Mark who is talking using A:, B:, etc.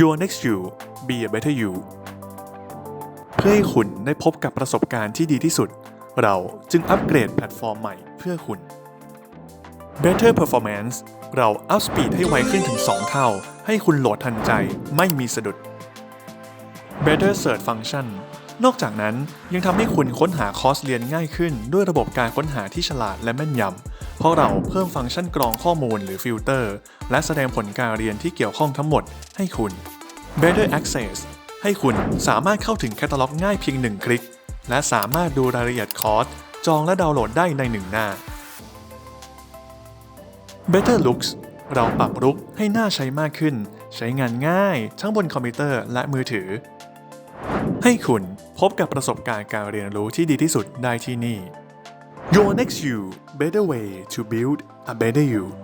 A: Your next you be a better you เพื่อให้คุณได้พบกับประสบการณ์ที่ดีที่สุด เราจึงอัปเกรดแพลตฟอร์มใหม่เพื่อคุณ Better Performance เราอัพสปีดให้ไวขึ้นถึง 2 เท่า ให้คุณโหลดทันใจไม่มีสะดุด Better Search Function นอกจากนั้นยังทำให้คุณค้นหาคอร์สเรียนง่ายขึ้นด้วยระบบการค้นหาที่ฉลาดและแม่นยำ ราะเราเพิ่มฟังก์ชันกรองข้อมูลหรือฟิลเตอร์ และแสดงผลการเรียนที่เกี่ยวข้องทั้งหมดให้คุณ Better Access ให้คุณสามารถเข้าถึงแคตตาล็อกง่ายเพียงหนึ่งคลิก และสามารถดูรายละเอียดคอร์ส จองและดาวน์โหลดได้ในหนึ่งหน้า Better Looks เราปรับรุกให้หน้าใช้มากขึ้น ใช้งานง่าย ทั้งบนคอมพิวเตอร์และมือถือ ให้คุณพบกับประสบการณ์การเรียนรู้ที่ดีที่สุดได้ที่นี่ Your next you better way to build a better you